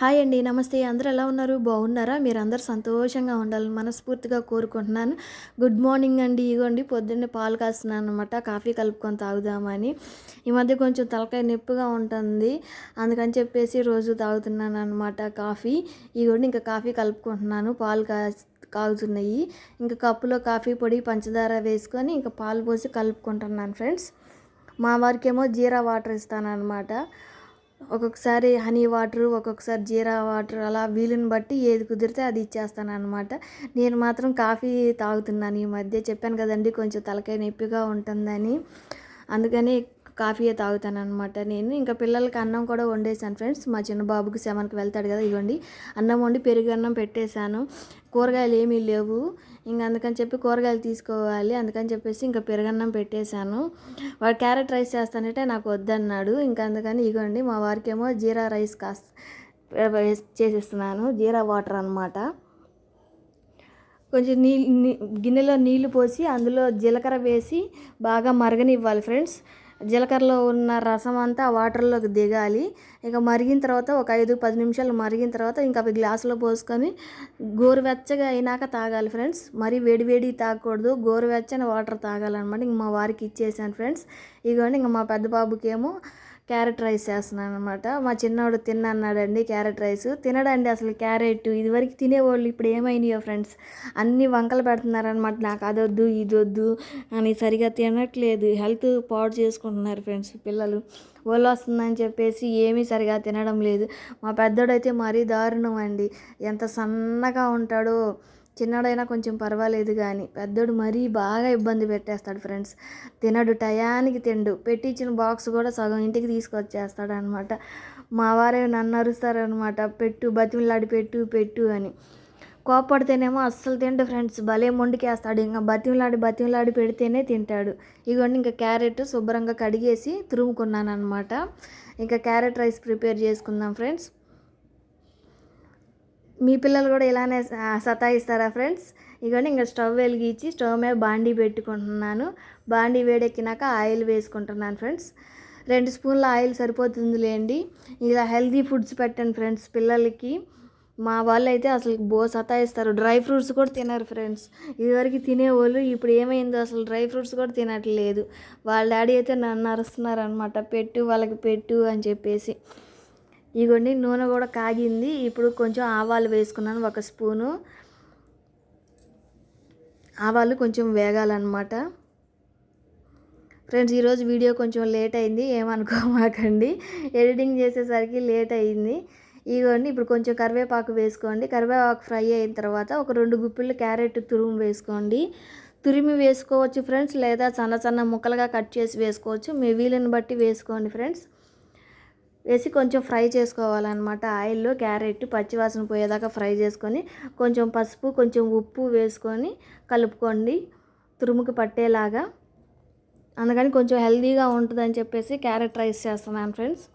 Hi అండి నమస్తే. అందరూ ఎలా ఉన్నారు? బాగున్నారా? మీరందరూ సంతోషంగా ఉండాలని మనస్ఫూర్తిగా కోరుకుంటున్నాను. గుడ్ మార్నింగ్ అండి. ఇగోండి పొద్దున్నే పాలు కాస్తున్నాను అనమాట కాఫీ కలుపుకొని తాగుదామని. ఈ మధ్య కొంచెం తలకాయ నొప్పిగా ఉంటుంది. అందుకని చెప్పేసి రోజు తాగుతున్నాను అనమాట కాఫీ. ఇగోండి ఇంకా కాఫీ కలుపుకుంటున్నాను. పాలు కా కాగుతున్నాయి. ఇంకా కప్పులో కాఫీ పొడి పంచదార వేసుకొని ఇంకా పాలు పోసి కలుపుకుంటున్నాను ఫ్రెండ్స్. మా వారికేమో జీరా వాటర్ ఇస్తాను అనమాట ఒక్కొక్కసారి హనీ వాటర్ ఒక్కొక్కసారి జీరా వాటర్ అలా వీలుని బట్టి ఏది కుదిరితే అది ఇచ్చేస్తాను అనమాట నేను మాత్రం కాఫీ తాగుతున్నాను ఈ మధ్య. చెప్పాను కదండి కొంచెం తలకాయ నొప్పిగా ఉంటుందని. అందుకని కాఫీయే తాగుతాను అనమాట నేను. ఇంకా పిల్లలకి అన్నం కూడా వండేసాను ఫ్రెండ్స్. మా చిన్న బాబుకి సెవెన్కి వెళ్తాడు కదా ఇవ్వండి అన్నం వండి పెరుగు అన్నం పెట్టేశాను. కూరగాయలు ఏమీ లేవు. ఇంక అందుకని చెప్పి కూరగాయలు తీసుకోవాలి. అందుకని చెప్పేసి ఇంకా పెరగన్నం పెట్టేశాను. వాడు క్యారెట్ రైస్ చేస్తానంటే నాకు వద్దన్నాడు. ఇంకా అందుకని ఇగోండి మా వారికి ఏమో జీరా రైస్ కాస్త చేసేస్తున్నాను. జీరా వాటర్ అనమాట కొంచెం నీళ్ళు గిన్నెలో నీళ్ళు పోసి అందులో జీలకర్ర వేసి బాగా మరగనివ్వాలి ఫ్రెండ్స్. జీలకర్రలో ఉన్న రసం అంతా వాటర్లోకి దిగాలి. ఇక మరిగిన తర్వాత ఒక ఐదు పది నిమిషాలు మరిగిన తర్వాత ఇంకా అవి గ్లాసులో పోసుకొని గోరువెచ్చగా అయినాక తాగాలి ఫ్రెండ్స్. మరీ వేడివేడి తాగకూడదు. గోరువెచ్చని వాటర్ తాగాలన్నమాట. ఇంక మా వారికి ఇచ్చేసాను ఫ్రెండ్స్. ఇదిగోండి ఇంకా మా పెద్ద బాబుకేమో క్యారెట్ రైస్ చేస్తున్నాను అనమాట మా చిన్నవాడు తిన్నన్నాడండి క్యారెట్ రైస్. తినడండి అసలు క్యారెట్. ఇదివరకు తినేవాళ్ళు ఇప్పుడు ఏమైనాయో ఫ్రెండ్స్? అన్ని వంకలు పెడుతున్నారనమాట నాకు అదొద్దు ఇదొద్దు అని సరిగా తినట్లేదు. హెల్త్ పాడు చేసుకుంటున్నారు ఫ్రెండ్స్ పిల్లలు. ఒళ్ళు వస్తుందని చెప్పేసి ఏమీ సరిగా తినడం లేదు. మా పెద్దోడైతే మరీ దారుణం అండి. ఎంత సన్నగా ఉంటాడో చిన్నడైనా కొంచెం పర్వాలేదు కానీ పెద్దోడు మరీ బాగా ఇబ్బంది పెట్టేస్తాడు ఫ్రెండ్స్. తినడు టయానికి తిండు. పెట్టించిన బాక్స్ కూడా సగం ఇంటికి తీసుకొచ్చేస్తాడు అనమాట మా వారే నన్ను అరుస్తారనమాట. పెట్టు బతిమిలాడి పెట్టు పెట్టు అని. కోపడితేనేమో అస్సలు తిండు ఫ్రెండ్స్. భలే మొండికేస్తాడు. ఇంకా బతిమిలాడి బతిమిలాడి పెడితేనే తింటాడు. ఇగోండి ఇంకా క్యారెట్ శుభ్రంగా కడిగేసి తురుముకున్నాను అనమాట ఇంకా క్యారెట్ రైస్ ప్రిపేర్ చేసుకుందాం ఫ్రెండ్స్. మీ పిల్లలు కూడా ఇలానే సతాయిస్తారా ఫ్రెండ్స్? ఇవన్నీ ఇంకా స్టవ్ వెలిగించి స్టవ్ మీద బాండీ పెట్టుకుంటున్నాను. బాండీ వేడెక్కినాక ఆయిల్ వేసుకుంటున్నాను ఫ్రెండ్స్. రెండు స్పూన్ల ఆయిల్ సరిపోతుందిలేండి. ఇలా హెల్దీ ఫుడ్స్ పెట్టండి ఫ్రెండ్స్ పిల్లలకి. మా వాళ్ళు అయితే అసలు బో సతాయిస్తారు. డ్రై ఫ్రూట్స్ కూడా తినరు ఫ్రెండ్స్. ఇదివరకు తినేవాళ్ళు ఇప్పుడు ఏమైందో అసలు డ్రై ఫ్రూట్స్ కూడా తినట్లేదు. వాళ్ళ డాడీ అయితే నన్ను అరుస్తున్నారు అనమాట పెట్టు వాళ్ళకి పెట్టు అని చెప్పేసి. ఇగోండి నూనె కూడా కాగింది. ఇప్పుడు కొంచెం ఆవాలు వేసుకున్నాను ఒక స్పూను. ఆవాలు కొంచెం వేగాలన్నమాట. ఫ్రెండ్స్ ఈరోజు వీడియో కొంచెం లేట్ అయింది ఏమనుకోమాకండి. ఎడిటింగ్ చేసేసరికి లేట్ అయింది. ఇగోండి ఇప్పుడు కొంచెం కరివేపాకు వేసుకోండి. కరివేపాకు ఫ్రై అయిన తర్వాత ఒక రెండు గుప్పిళ్ళు క్యారెట్ తురుము వేసుకోండి. తురిమి వేసుకోవచ్చు ఫ్రెండ్స్ లేదా సన్న సన్న ముక్కలుగా కట్ చేసి వేసుకోవచ్చు. మీ వీలుని బట్టి వేసుకోండి ఫ్రెండ్స్. వేసి కొంచెం ఫ్రై చేసుకోవాలన్నమాట. ఆయిల్లో క్యారెట్ పచ్చివాసన పోయేదాకా ఫ్రై చేసుకొని కొంచెం పసుపు కొంచెం ఉప్పు వేసుకొని కలుపుకోండి. తురుముకు పట్టేలాగా. అందుకని కొంచెం హెల్దీగా ఉంటుందని చెప్పేసి క్యారెట్ రైస్ చేస్తున్నాను ఫ్రెండ్స్.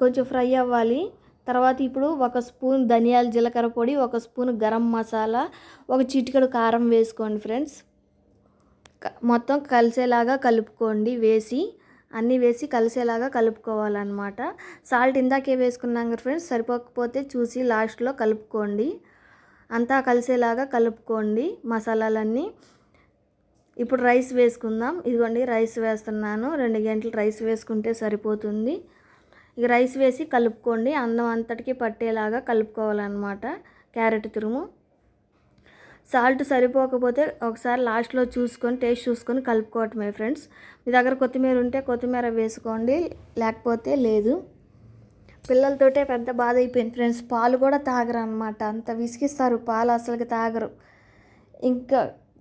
కొంచెం ఫ్రై అవ్వాలి. తర్వాత ఇప్పుడు ఒక స్పూన్ ధనియాల జీలకర్ర పొడి ఒక స్పూన్ గరం మసాలా ఒక చిటికెడు కారం వేసుకోండి ఫ్రెండ్స్. మొత్తం కలిసేలాగా కలుపుకోండి వేసి అన్నీ వేసి కలిసేలాగా కలుపుకోవాలన్నమాట. సాల్ట్ ఇందాకే వేసుకున్నాం కదా ఫ్రెండ్స్ సరిపోకపోతే చూసి లాస్ట్లో కలుపుకోండి. అంతా కలిసేలాగా కలుపుకోండి మసాలాలన్నీ. ఇప్పుడు రైస్ వేసుకుందాం. ఇదిగోండి రైస్ వేస్తున్నాను. రెండు గంటలు రైస్ వేసుకుంటే సరిపోతుంది. ఇక రైస్ వేసి కలుపుకోండి. అన్నం అంతటికి పట్టేలాగా కలుపుకోవాలన్నమాట. క్యారెట్ తురుము. సాల్ట్ సరిపోకపోతే ఒకసారి లాస్ట్లో చూసుకొని టేస్ట్ చూసుకొని కలుపుకోవటమే ఫ్రెండ్స్. మీ దగ్గర కొత్తిమీర ఉంటే కొత్తిమీర వేసుకోండి లేకపోతే లేదు. పిల్లలతోటే పెద్ద బాధ అయిపోయింది ఫ్రెండ్స్. పాలు కూడా తాగరు అనమాట అంత విసిగిస్తారు పాలు అసలుకి తాగరు. ఇంకా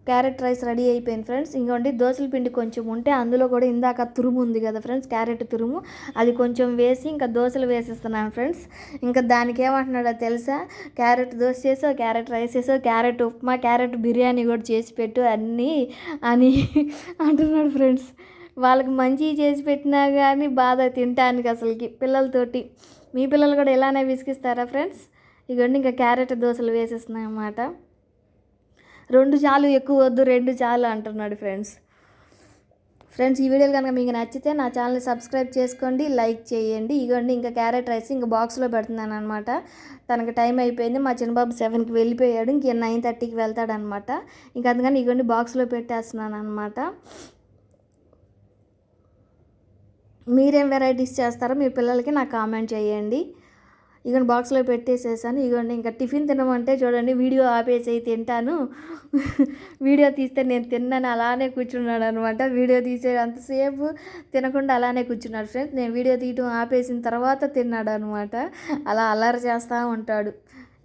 క్యారెట్ రైస్ రెడీ అయిపోయింది ఫ్రెండ్స్. ఇంకోండి దోశల పిండి కొంచెం ఉంటే అందులో కూడా ఇందాక తురుము ఉంది కదా ఫ్రెండ్స్ క్యారెట్ తురుము. అది కొంచెం వేసి ఇంకా దోశలు వేసేస్తున్నాను ఫ్రెండ్స్. ఇంకా దానికి ఏమంటున్నాడో తెలుసా? క్యారెట్ దోశ చేసో క్యారెట్ రైస్ చేసో క్యారెట్ ఉప్మా క్యారెట్ బిర్యానీ కూడా చేసి పెట్టు అన్నీ అని అంటున్నాడు ఫ్రెండ్స్. వాళ్ళకి మంచి చేసి పెట్టినా కానీ బాధ తినటానికి అసలుకి పిల్లలతోటి. మీ పిల్లలు కూడా ఇలానే విసిగిస్తారా ఫ్రెండ్స్? ఇగోండి ఇంకా క్యారెట్ దోశలు వేసేస్తున్నాయి అన్నమాట. రెండు చాలు ఎక్కువ వద్దు రెండు చాలు అంటున్నాడు ఫ్రెండ్స్. ఫ్రెండ్స్ ఈ వీడియోలు కనుక మీకు నచ్చితే నా ఛానల్ని సబ్స్క్రైబ్ చేసుకోండి లైక్ చేయండి. ఇగోండి ఇంకా క్యారెట్ రైస్ ఇంకా బాక్స్లో పెడుతున్నాను అనమాట తనకి టైం అయిపోయింది మా చిన్నబాబు సెవెన్కి వెళ్ళిపోయాడు ఇంక నైన్ థర్టీకి వెళ్తాడనమాట ఇంకా అందుకని ఇగోండి బాక్స్లో పెట్టేస్తున్నాను అనమాట మీరేం వెరైటీస్ చేస్తారో మీ పిల్లలకి నాకు కామెంట్ చేయండి. ఇగోండి బాక్స్లో పెట్టేసేసాను. ఇగోండి ఇంకా టిఫిన్ తినమంటే చూడండి వీడియో ఆపేసి తింటాను. వీడియో తీస్తే నేను తిన్నాను అలానే కూర్చున్నాడు అనమాట వీడియో తీసే అంతసేపు తినకుండా అలానే కూర్చున్నాడు ఫ్రెండ్స్. నేను వీడియో తీయటం ఆపేసిన తర్వాత తిన్నాడు అనమాట అలా అల్లరి చేస్తూ ఉంటాడు.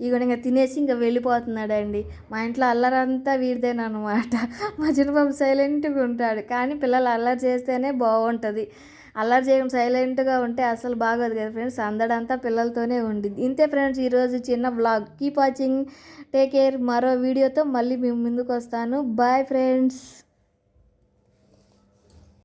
ఇక ఇంకా తినేసి ఇంకా వెళ్ళిపోతున్నాడండి. మా ఇంట్లో అల్లరంతా వీడిదేనమాట మా చిన్నబాబు సైలెంట్గా ఉంటాడు కానీ పిల్లలు అల్లరి చేస్తేనే బాగుంటుంది. అల్లరి చేయడం సైలెంట్గా ఉంటే అసలు బాగోదు కదా ఫ్రెండ్స్. అందడంతా పిల్లలతోనే ఉండింది ఇంతే ఫ్రెండ్స్ ఈరోజు చిన్న blog keep watching take care మరో వీడియోతో మళ్ళీ మేము ముందుకు వస్తాను బాయ్ ఫ్రెండ్స్